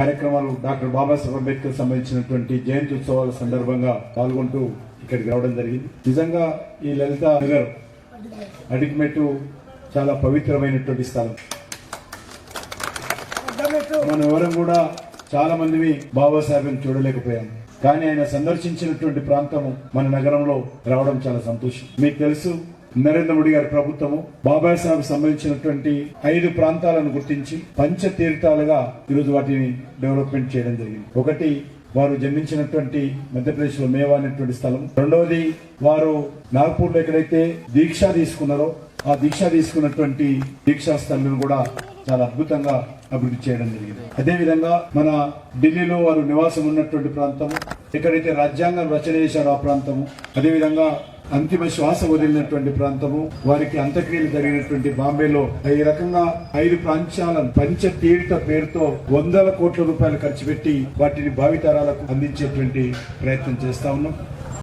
కార్యక్రమాలు డాక్టర్ బాబాసాహెబ్ అంబేద్కర్ సంబంధించినటువంటి జయంతి ఉత్సవాల సందర్భంగా పాల్గొంటూ ఇక్కడికి రావడం జరిగింది. నిజంగా ఈ లలిత నగర్ అడిగిమెట్టు చాలా పవిత్రమైనటువంటి స్థలం. మనం ఎవరం కూడా చాలా మందిని బాబాసాహెబ్ని చూడలేకపోయాం కానీ ఆయన సందర్శించినటువంటి ప్రాంతము మన నగరంలో రావడం చాలా సంతోషం. మీకు తెలుసు నరేంద్ర మోడీ గారి ప్రభుత్వము బాబాసాహెబ్ సంబంధించినటువంటి ఐదు ప్రాంతాలను గుర్తించి పంచ తీర్థాలుగా ఈరోజు వాటిని డెవలప్మెంట్ చేయడం జరిగింది. ఒకటి వారు జన్మించినటువంటి మధ్యప్రదేశ్లో మేవా అనేటువంటి స్థలం. రెండవది వారు నాగపూర్లో ఎక్కడైతే దీక్ష తీసుకున్నారో ఆ దీక్ష తీసుకున్నటువంటి దీక్షా స్థలం కూడా చాలా అద్భుతంగా అభివృద్ధి చేయడం జరిగింది. అదేవిధంగా మన ఢిల్లీలో వారు నివాసం ఉన్నటువంటి ప్రాంతం ఎక్కడైతే రాజ్యాంగం రచన చేశారో ఆ ప్రాంతము అదేవిధంగా అంతిమ శ్వాస వదిలినటువంటి ప్రాంతము వారికి అంత్యక్రియలు జరిగినటువంటి బాంబేలో ఈ రకంగా ఐదు ప్రాంతాలను పంచ తీర్థ పేరుతో వందల కోట్ల రూపాయలు ఖర్చు పెట్టి వాటిని భావితరాలకు అందించేటువంటి ప్రయత్నం చేస్తా ఉన్నాం.